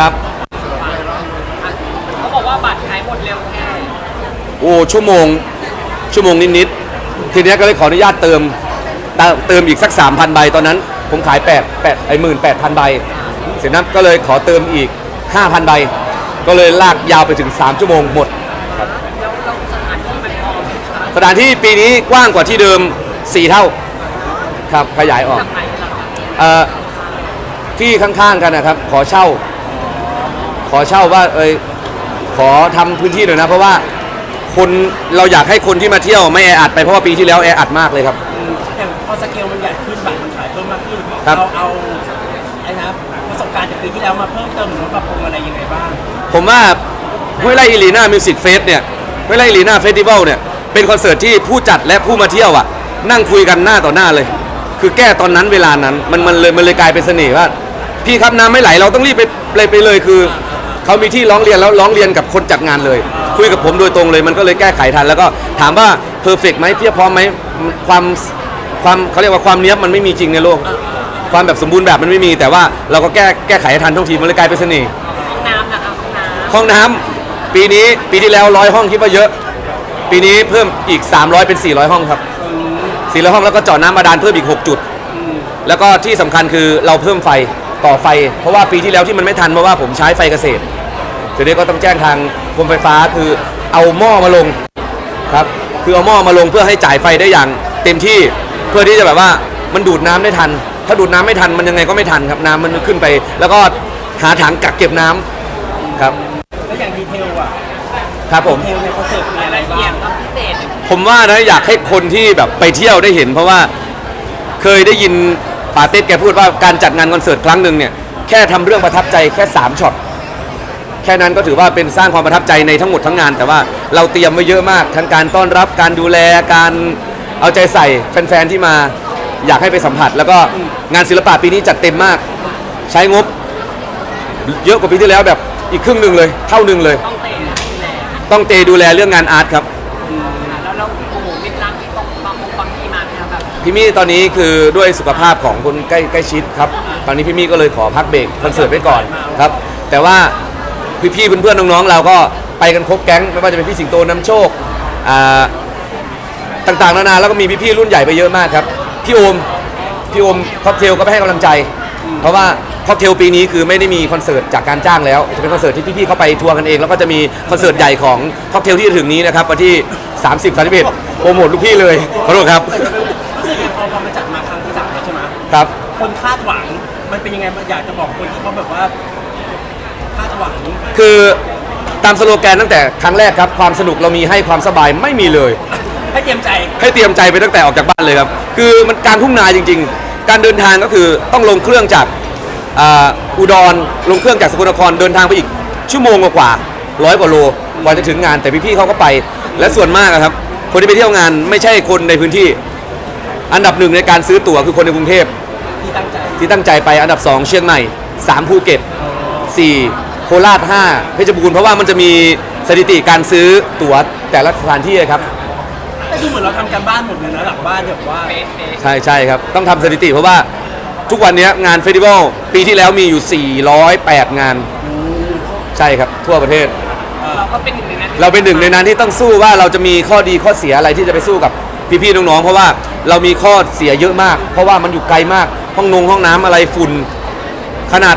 ครับเขาบอกว่าบัตรขายหมดเร็วแค่โอ้ชั่วโมงชั่วโมงนิดๆทีเนี้ยก็เลยขออนุญาตเติมเติมเติมอีกสัก 3,000ใบตอนนั้น ผมขาย8 8ไอ้หมื่นแปดพันใบเสร็จนั้นก็เลยขอเติมอีก 5,000ใบก็เลยลากยาวไปถึง 3 ชั่วโมงหมดแล้วเราสถานที่มันพอไหมคะสถานที่ปีนี้กว้างกว่าที่เดิม 4 เท่าครับขยายออกจากไหนล่ะคะเอ่อที่ข้างๆกันนะครับ ขอเช่า ขอเช่าว่าเอยขอทำพื้นที่หน่อยนะ เพราะว่าคนเราอยากให้คนที่มาเที่ยวไม่แออัดไปเพราะว่าปีที่แล้วแออัดมากเลยครับแต่พอสเกลมันใหญ่ขึ้นบัตรมันขายเพิ่มมากขึ้นครับ เราเอาไอ้นะประสบการณ์จากปีที่แล้วมาเพิ่มเติมหรือว่าปรับปรุงอะไรยังไงบ้างผมว่าห้วยไร่อีลีน่ามิวสิกเฟสเนี่ยห้วยไร่อีลีน่าเฟสติวัลเนี่ยเป็นคอนเสิร์ตที่ผู้จัดและผู้มาเที่ยวอะนั่งคุยกันหน้าต่อหน้าเลย คือแก้ตอนนั้นเวลานั้นมันมันเลยมันเลยกลายเป็นเสน่ห์ว่า พี่ครับน้ำไม่ไหลเราต้องรีบไปเลยไปเลยคือ เขามีที่ร้องเรียนแล้วร้องเรียนกับคนจัดงานเลย คุยกับผมโดยตรงเลยมันก็เลยแก้ไขทัน แล้วก็ถามว่าเพอร์เฟกไหมเพียบพร้อมไหมความความเขาเรียกว่าความเนี้ยบมันไม่มีจริงในโลก ความแบบสมบูรณ์แบบมันไม่มีแต่ว่าเราก็แก้แก้ไขให้ทันท่องทีมันเลยกลายเป็นเสน่ห์ห้องน้ำนะคะห้องน้ห้องน้ำปีนี้ปีที่แล้วร้อยห้องคิดว่าเยอะ ปีนี้เพิ่มอีก 300 เป็น 400 ห้องครับ400ห้องแล้วก็เจาะน้ำบาดาลเพิ่มอีก 6 จุด แล้วก็ที่สำคัญคือเราเพิ่มไฟต่อไฟ เพราะว่าปีที่แล้วที่มันไม่ทันเพราะว่าผมใช้ไฟเกษตร ทีนี้ก็ต้องแจ้งทางกรมไฟฟ้าคือเอาหม้อมาลงครับคือเอาหม้อมาลงเพื่อให้จ่ายไฟได้อย่าง เต็มที่เพื่อที่จะแบบว่ามันดูดน้ำได้ทัน ถ้าดูดน้ำไม่ทันมันยังไงก็ไม่ทันครับน้ำมันขึ้นไป แล้วก็หาถังกักเก็บน้ำครับแล้วอย่างดีเทลอะครับผมดีเทลในคอนเสิร์ตมีำอะไรรายละบ้าเอียดงความพิเศษผมว่านะอยากให้คนที่แบบไปเที่ยวได้เห็น เพราะว่าเคยได้ยินปาเต้แกพูดว่าการจัดงานคอนเสิร์ตครั้งหนึ่งเนี่ยแค่ทำเรื่องประทับใจแค่ 3ช็อต แค่นั้นก็ถือว่าเป็นสร้างความประทับใจในทั้งหมดทั้งงาน แต่ว่าเราเตรียมไว้เยอะมากทั้งการต้อนรับการดูแลการเอาใจใส่แฟนๆที่มาอยากให้ไปสัมผัส แล้วก็งานศิลปะปีนี้จัดเต็มมาก ใช้งบ เยอะกว่าปีที่แล้วแบบอีกครึ่งหนึ่งเลย เท่าหนึ่งเลย ต้องเตะดูแลต้องเตดูแลเรื่องงานอาร์ตครับแล้วเราโอ้โหมิตรรักที่ตกบางมุมบางที่มาเนี่ยแบบพี่มี่ตอนนี้คือด้วยสุขภาพของคนใกล้ใกล้ชิดครับ ตอนนี้พี่มี่ก็เลยขอพักเบรกคอนเสิร์ตไว้ก่อนครับ แต่ว่า พี่ๆเพื่อนๆน้องๆเราก็ไปกันครบแก๊งไม่ว่าจะเป็นพี่สิงโตน้ำโชคอ่าต่างๆนานาแล้วก็มีพี่ๆรุ่นใหญ่ไปเยอะมากครับพี่โอมพี่โอมค็อกเทลก็ไปให้กำลังใจ เพราะว่าค็อกเทลปีนี้คือไม่ได้มีคอนเสิร์ตจากการจ้างแล้วจะเป็นคอนเสิร์ตที่พี่ๆเขาไปทัวร์กันเองแล้วก็จะมีคอนเสิร์ตใหญ่ของค็อกเทลที่จะถึงนี้นะครับวันที่ 30 31โปรโมทลูกพี่เลยขอโทษครับรู้สึกยังไงพอพอมันจัดมาครั้งที่สามแล้วใช่ไหมครับ คนคาดหวังมันเป็นยังไงมันอยากจะบอกคนที่เขาแบบว่าคาด หวังคือตามสโลแกนตั้งแต่ครั้งแรกครับ ความสนุกเรามีให้ความสบายไม่มีเลย ให้เตรียมใจให้เตรียมใจไปตั้งแต่ออกจากบ้านเลยครับ คือมันกลารทุ่งนาจริง ๆ การเดินทางก็คือต้องลงเครื่องจากอ่าอุดรลงเครื่องจากสกลนครเดินทางไปอีก ชั่วโมงกว่าร้อยกว่าโลกว่าจะถึงงานแต่พี่ๆเขาก็ไป และส่วนมากอะครับ คนที่ไปเที่ยวงานไม่ใช่คนในพื้นที่ อันดับหนึ่งในการซื้อตั๋วคือคนในกรุงเทพ ที่ตั้งใจที่ตั้งใจไปอันดับ 2 เชียงใหม่ 3 ภูเก็ต4โคราช 5 เพชรบูรณ์เพราะว่ามันจะมีสถิติการซื้อตั๋วแต่ละสถานที่ครับ แต่ดูเหมือนเราทำการบ้านหมดเลยนะหลังบ้านแบบว่าเป๊ะเป๊ะใช่ใช่ครับ ต้องทำสถิติเพราะว่าทุกวันนี้งานเฟสติวัลปีที่แล้วมีอยู่ 408 งาน ใช่ครับ ทั่วประเทศ เราก็เป็นหนึ่งในนั้นเราเป็นหนึ่งในนั้นที่ต้องสู้ว่าเราจะมีข้อดีข้อเสียอะไรที่จะไปสู้กับพี่ๆน้องๆเพราะว่าเรามีข้อเสียเยอะมาก เพราะว่ามันอยู่ไกลมากห้องนงห้องน้ำอะไรฝุ่น ขนาด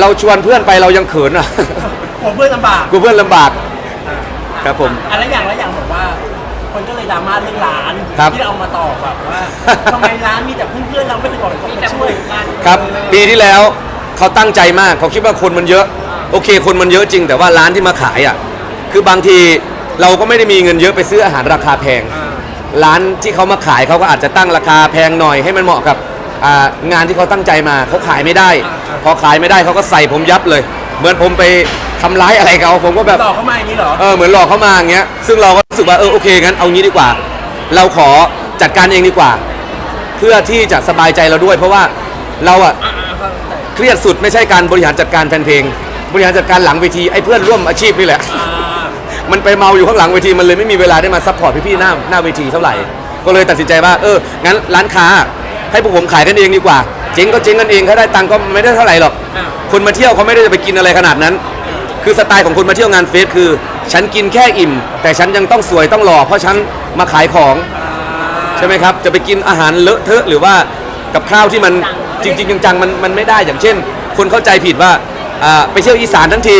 เราชวนเพื่อนไปเรายังเขินอะกลัวเพื่อนลำบากกูเพื่อนลำบาก ครับผมอะไรอย่างละอย่างบอกว่า คนก็เลยดราม่าเรื่องร้านครับที่เราเอามาตอบแบบว่าทำไมร้านมีแต่เพื่อนๆเราไม่ได้บอกให้เขามีมาแต่ช่หวยมู่กันครับปีที่แล้วเขาตั้งใจมากเขาคิดว่าคนมันเยอะ โอเค คนมันเยอะจริง แต่ว่าร้านที่มาขายอะคือบางทีเราก็ไม่ได้มีเงินเยอะไปซื้ออาหารราคาแพงอ่าร้านที่เขามาขายเขาก็อาจจะตั้งราคาแพงหน่อยให้มันเหมาะกับ อ่างานที่เขาตั้งใจมาเขาขายไม่ได้ พอขายไม่ได้เขาก็ใส่ผมยับเลย เหมือนผมไปทำร้ายอะไรเขาผมก็แบบต่อเข้ามาอย่างนี้เหรอ เออเหมือนหลอกเขามาอย่างเงี้ย ซึ่งเราก็รู้สึกว่าเออโอเคงั้นเอางี้ดีกว่า เราขอจัดการเองดีกว่า เพื่อที่จะสบายใจเราด้วย เพราะว่าเราอะเครียดสุดไม่ใช่การบริหารจัดการแฟนเพลง บริหารจัดการหลังเวทีไอ้เพื่อนร่วมอาชีพนี่แหละอ่ามันไปเมาอยู่ข้างหลังเวทีมันเลยไม่มีเวลาได้มาซัพพอร์ตพี่ๆหน้าหน้าเวทีเท่าไหร่ ก็เลยตัดสินใจว่าเอองั้นร้านค้า ให้พวกผมขายกันเองดีกว่า เจ๊งก็เจ๊งกันเองเขาได้ตังค์ก็ไม่ได้เท่าไหร่หรอกอ่าคนมาเที่ยวเขาไม่ได้จะไปกินอะไรขนาดนั้น คือสไตล์ของคนมาเที่ยวงานเฟสคือ ฉันกินแค่อิ่ม แต่ฉันยังต้องสวยต้องหล่อเพราะฉันมาขายของใช่ไหมครับ จะไปกินอาหารเลอะเทอะหรือว่ากับข้าวที่มันจริง ๆ จังๆมันมันไม่ได้อย่างเช่น คนเข้าใจผิดว่าอ่าไปเที่ยวอีสานทั้งที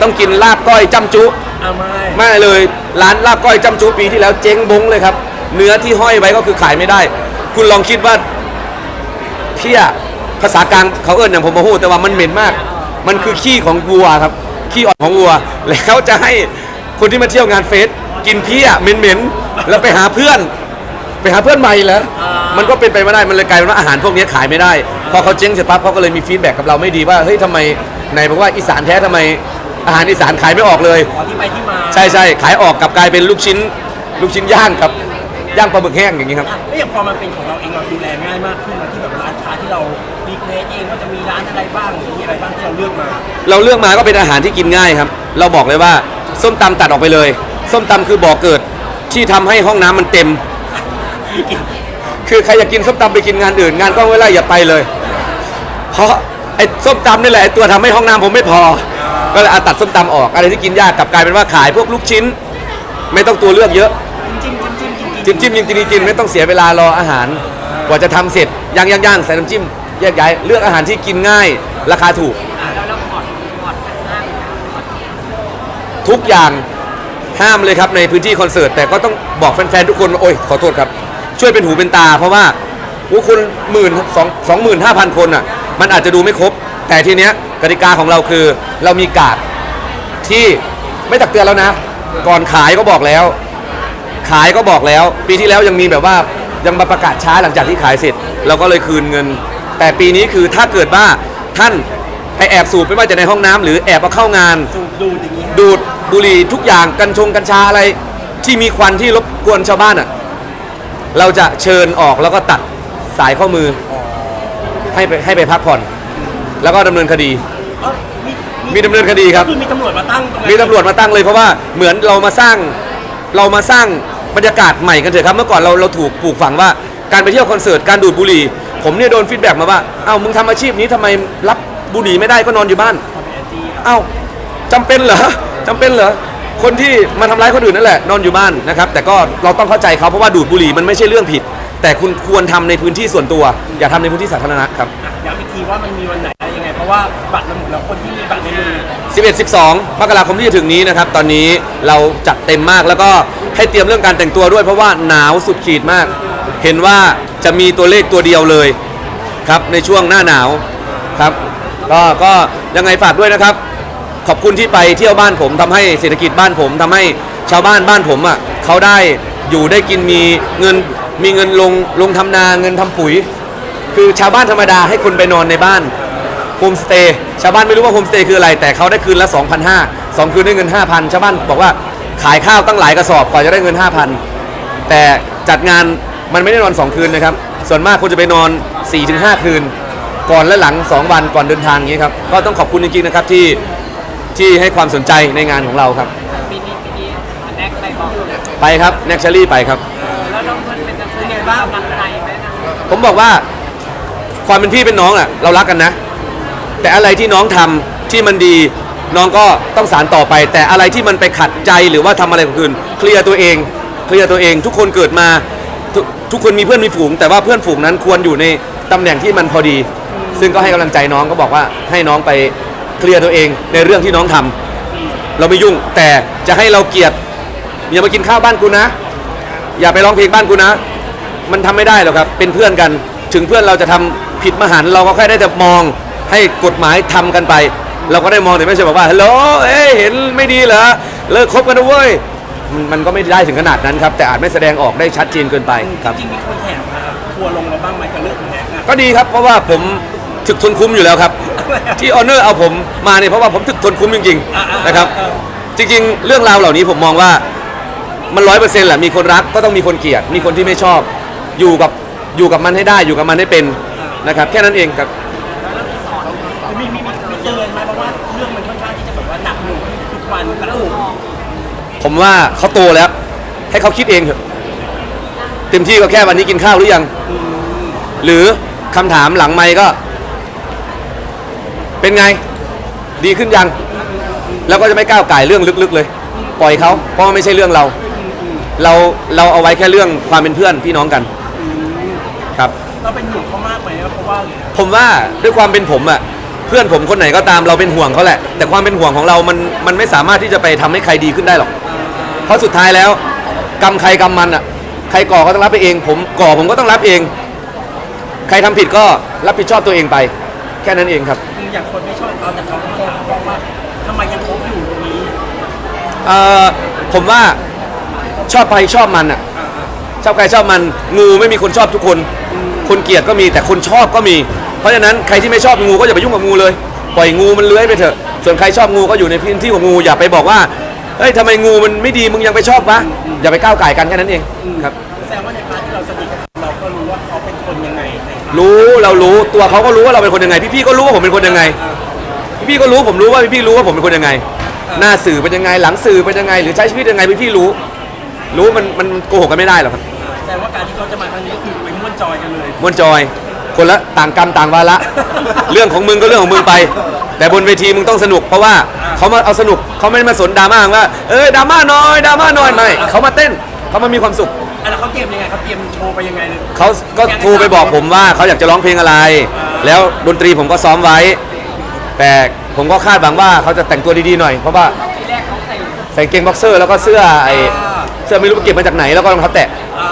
ต้องกินลาบก้อยจ้ำจุอ่าไม่ไม่เลยร้านลาบก้อยจ้ำจุปีที่แล้วเจ๊งบงเลยครับ เนื้อที่ห้อยไว้ก็คือขายไม่ได้ คุณลองคิดว่า เพี้ยภาษากลางเขาเอิ้นอย่างผมมาพูดแต่ว่ามันเหม็นมาก มันคือขี้ของวัวครับขี้อ่อนของวัว แล้วจะให้คนที่มาเที่ยวงานเฟสกินเพี้ยเหม็นๆแล้วไปหาเพื่อน ไปหาเพื่อนใหม่เหรอมันก็เป็นไปไม่ได้มันเลยกลายเป็นว่าอาหารพวกนี้ขายไม่ได้พอเขาเจ๊งเสร็จปั๊บเขาก็เลยมีฟีดแบ็กกับเราไม่ดีว่าเฮ้ยทำไมไหนบอกว่าอีสานแท้ทำไมอาหารอีสานขายไม่ออกเลยขอที่ไปที่มาใช่ใช่ขายออกกลับกลายเป็นลูกชิ้น ลูกชิ้นย่างกับย่างปลาหมึกแห้งอย่างนี้ครับอะแล้วอย่างพอมันเป็นของเราเองเราดูแลง่ายมากขึ้นมา ที่แบบร้านค้าที่เรารีเควสเองว่าจะมีร้านอะไรบ้างมีอะไรบ้างที่เราเลือกมา เราเลือกมาก็เป็นอาหารที่กินง่ายครับ เราบอกเลยว่าส้มตำตัดออกไปเลย ส้มตำคือบ่อเกิดที่ทำให้ห้องน้ำมันเต็ม คือใครอยากกินส้มตำไปกินงานอื่น งานก็เวลาอย่าไปเลย เพราะไอ้ส้มตำนี่แหละไอ้ตัวทำให้ห้องน้ำผมไม่พอ ก็เลยเอาตัดส้มตำออกอะไรที่กินยากกลับกลายเป็นว่าขายพวกลูกชิ้น ไม่ต้องตัวเลือกเยอะ จิ้มจิ้มจิ้มจิ้มจิ้มจิ้มจิ้มยิงกินกินไม่ต้องเสียเวลารออาหาร กว่าจะทำเสร็จย่างย่างย่างใส่น้ำจิ้มแยกย้ายเลือกอาหารที่กินง่าย ราคาถูก แล้วเราผ่อนผ่อนห้างทุกอย่างห้ามเลยครับในพื้นที่คอนเสิร์ต แต่ก็ต้องบอกแฟนๆทุกคนว่าโอ้ยขอโทษครับ ช่วยเป็นหูเป็นตา เพราะว่าโอ้คุณหมื่นสองสองหมื่นห้าพันคนอะ มันอาจจะดูไม่ครบ แต่ทีเนี้ยกติกาของเราคือเรามีการ์ดที่ไม่ตักเตือนแล้วนะ ก่อนขายก็บอกแล้ว ขายก็บอกแล้ว ปีที่แล้วยังมีแบบว่า ยังมาประกาศช้าหลังจากที่ขายเสร็จ เราก็เลยคืนเงิน แต่ปีนี้คือถ้าเกิดว่าท่านไปแอบสูบไม่ว่าจะในห้องน้ำหรือแอบเอาเข้างาน สูบดูดอย่างนี้ฮะดูดบุหรี่ทุกอย่างกัญชงกัญชาอะไร ที่มีควันที่รบกวนชาวบ้านอะเราจะเชิญออกแล้วก็ตัดสายข้อมือให้ไปให้ไปพักผ่อน แล้วก็ดำเนินคดี เอ้ามีมีดำเนินคดีครับ ก็คือมีตำรวจมาตั้งตรงนั้นมีตำรวจมาตั้งเลยเพราะว่าเหมือนเรามาสร้างเรามาสร้าง บรรยากาศใหม่กันเถอะครับเมื่อก่อนเราเราถูกปลูกฝังว่าการไปเที่ยวคอนเสิร์ตการดูดบุหรี่ผมเนี่ยโดนฟีดแบ็กมาว่าเอ้ามึงทำอาชีพนี้ทำไมรับบุหรี่ไม่ได้ก็นอนอยู่บ้านเอ้าจำเป็นเหรอจำเป็นเหรอคนที่มาทำร้ายคนอื่นนั่นแหละนอนอยู่บ้านนะครับแต่ก็เราต้องเข้าใจเขาเพราะว่าดูดบุหรี่มันไม่ใช่เรื่องผิด แต่คุณควรทำในพื้นที่ส่วนตัว อย่าทำในพื้นที่สาธารณะครับอะย้ำอีกทีว่ามันมีวันไหนอะไราะว่าบัตรหมดแล้วคนที่มีบัตรในมือ 11 12มกราคมที่จะถึงนี้นะครับ ตอนนี้เราจัดเต็มมากแล้วก็ให้เตรียมเรื่องการแต่งตัวด้วย เพราะว่าหนาวสุดขีดมาก เห็นว่าจะมีตัวเลขตัวเดียวเลยครับในช่วงหน้าหนาวครับ ก็ก็ยังไงฝากด้วยนะครับ ขอบคุณที่ไปเที่ยวบ้านผมทำให้เศรษฐกิจบ้านผมทำให้ชาวบ้านบ้านผมอะเขาได้อยู่ได้กินมีเงินมีเงินลงลงทำนาเงินทำปุ๋ย คือชาวบ้านธรรมดาให้คนไปนอนในบ้าน โฮมสเตย์ชาวบ้านไม่รู้ว่าโฮมสเตย์คืออะไร แต่เขาได้คืนละ2,500สองคืนได้เงิน 5,000 ชาวบ้านบอกว่าขายข้าวตั้งหลายกระสอบกว่าจะได้เงิน 5,000 แต่จัดงานมันไม่ได้นอน 2 คืนนะครับ ส่วนมากคนจะไปนอน 4-5 คืน ก่อนและหลัง 2 วันก่อนเดินทางอย่างนี้ครับ ก็ต้องขอบคุณจริงๆนะครับที่ที่ให้ความสนใจในงานของเราครับ ปีนี้ปีนี้แน็กไปบอกไปครับแน็กชารี่ไปครับ แล้วน้องเพื่อนเป็นจะซื้อไงบ้างกำลังใจไหมนะผมบอกว่าความเป็นพี่เป็นน้องอะเรารักกันนะ แต่อะไรที่น้องทำที่มันดี น้องก็ต้องสารต่อไป แต่อะไรที่มันไปขัดใจหรือว่าทำอะไรของอื่นเคลียร์ตัวเองเคลียร์ตัวเอง ทุกคนเกิดมาทุกทุกคนมีเพื่อนมีฝูง แต่ว่าเพื่อนฝูงนั้นควรอยู่ในตำแหน่งที่มันพอดี ซึ่งก็ให้กำลังใจน้องก็บอกว่าให้น้องไปเคลียร์ตัวเองในเรื่องที่น้องทำเราไม่ยุ่งแต่จะให้เราเกลียดอย่ามากินข้าวบ้านกูนะ อย่าไปร้องเพลงบ้านกูนะ มันทำไม่ได้หรอกครับเป็นเพื่อนกัน ถึงเพื่อนเราจะทำผิดมหันเราก็แค่ได้แต่มอง ให้กฎหมายทำกันไป เราก็ได้มองแต่ไม่ใช่แบบว่าฮัลโหลเอ้ยเห็นไม่ดีเหรอเลิกคบกันนะเว้ยมันมันก็ไม่ได้ถึงขนาดนั้นครับแต่อาจไม่แสดงออกได้ชัดเจนเกินไปครับจริงๆมีคนแถมมาทัวร์ลงเราบ้างไหมกับเรื่องของแน็กอะก็ดีครับเพราะว่าผมถึกทนคุ้มอยู่แล้วครับ ที่ออเนอร์เอาผมมาเนี่ยเพราะว่าผมถึกทนคุ้มจริงๆนะครับ จริง ๆ เรื่องราวเหล่านี้ผมมองว่ามันร้อยเปอร์เซ็นต์แหละมีคนรักก็ต้องมีคนเกลียด มีคนที่ไม่ชอบ อยู่กับอยู่กับมันให้ได้อยู่กับมันให้เป็นนะครับ แค่นั้นเองครับ วงทุกวันกระอุกผมว่าเขาโตแล้ว ให้เขาคิดเองเถอะเต็มที่ก็แค่วันนี้กินข้าวหรือยัง หรือคำถามหลังไม่ก็ เป็นไง ดีขึ้นยัง แล้วก็จะไม่ก้าวไก่ายเรื่องลึกๆเลย ปล่อยเขาเพราะว่าไม่ใช่เรื่องเรา เราเราเอาไว้แค่เรื่องความเป็นเพื่อนพี่น้องกันครับ เราเป็นห่วงเขามากไหมอะเพราะว่า ผมว่าด้วยความเป็นผมอะ เพื่อนผมคนไหนก็ตามเราเป็นห่วงเขาแหละ แต่ความเป็นห่วงของเรามันมันไม่สามารถที่จะไปทำให้ใครดีขึ้นได้หรอก เพราะสุดท้ายแล้วกรรมใครกรรมมันอะใครก่อก็ต้องรับไปเอง ผมก่อผมก็ต้องรับเอง ใครทำผิดก็รับผิดชอบตัวเองไป แค่นั้นเองครับอย่างคนไม่ชอบเราแต่เขาก็บอกว่าทำไมยังคบอยู่ตรงนี้เอ่อผมว่าชอบใครชอบมันอะชอบใครชอบมันงูไม่มีคนชอบทุกคน คนเกลียดก็มีแต่คนชอบก็มีเพ ราะฉะนั้นใครที่ไม่ชอบงูก็อย่าไปยุ่งกับงูเลย ปล่อยงูมันเลื้อยไปเถอะ ส่วนใครชอบงูก็อยู่ในพื้นที่ของงูอย่าไปบอกว่า เฮ้ยทำไมงูมันไม่ดีมึงยังไปชอบวะอย่าไปก้าวไก่ายกันแค่นั้นเองครับ แสดงว่าในพาร์ทที่เราสนิทกับเขาเราก็รู้ว่าเขาเป็นคนยังไงในพาร์ทรู้เรารู้ตัวเขาก็รู้ว่าเราเป็นคนยังไง พี่ๆก็รู้ว่าผมเป็นคนยังไง พี่ๆก็รู้ผมรู้ว่าพี่ๆรู้ว่าผมเป็นคนยังไง หน้าสื่อเป็นยังไง หลังสื่อเป็นยังไง หรือใช้ชีวิตยังไงพี่ๆรู้ รู้มันมันโกหกกันไม่ได้หรอกครับแสดงว่าการที่เขาจะมาครั้งนี้ก็คือไปม่วนจอยกันเลย มวนจอย คนละต่างกรรมต่างวาระ เรื่องของมึงก็เรื่องของมึงไป แต่บนเวทีมึงต้องสนุกเพราะว่าเขามาเอาสนุกเขาไม่ได้มาสนดราม่าว่าเอ้ยดราม่าน้อยดราม่าน้อยไม่เขามาเต้นเขามามีความสุข อะแล้วเขาเตรียมยังไงเขาเตรียมโชว์ไปยังไงเลยเขาก็โทรไปบอกผมว่าเขาอยากจะร้องเพลงอะไร แล้วดนตรีผมก็ซ้อมไว้ แต่ผมก็คาดหวังว่าเขาจะแต่งตัวดีๆหน่อย เพราะว่าทีแรกเขาใส่ใส่กางเกงบ็อกเซอร์ แล้วก็เสื้อไอเสื้อไม่รู้เก็บมาจากไหนแล้วก็รองเท้าแตะ อ่า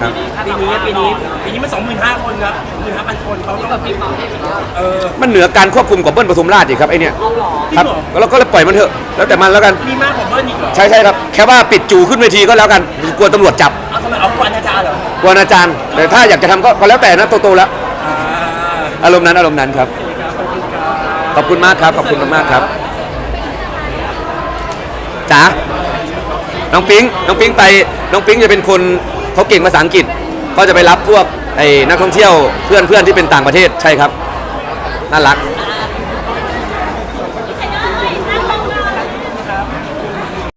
ครับปีนี้ปีนี้ปีนี้ มันสองหมื่นห้าคนครับหมื่นห้าพันคนเขาที่ต้แบองบมีเมาเด็กแล้วเออ มันเหนือการควบคุมของเบิ้ลปทุมราชอีกครับไอเนี่ยเอาหรอครับแล้วก็เลยปล่อยมันเถอะแล้วแต่มันแล้วกัน มีมากกว่าเบิ้ลอีกเหรอใช่ใช่ครับแค่ว่าปิดจูขึ้นเวทีก็แล้วกันกลัวตำรวจจับเอาทำไมเอาควันอาจารย์เหรอกลัวอาจารย์ แต่ถ้าอยากจะทำก็ก็แล้วแต่นะโตๆแล้วอ่าอารมณ์นั้นอารมณ์นั้นครับขอบคุณมากครับขอบคุณมากๆครับจ๋าน้องปิ๊งน้องปิ๊งไปน้องปิ๊งจะเป็นคนเขาเก่งภาษาอังกฤษก็จะไปรับพวก ไอ้นักท่องเที่ยวเพื่อนเพื่อนที่เป็นต่างประเทศใช่ครับน่ารัก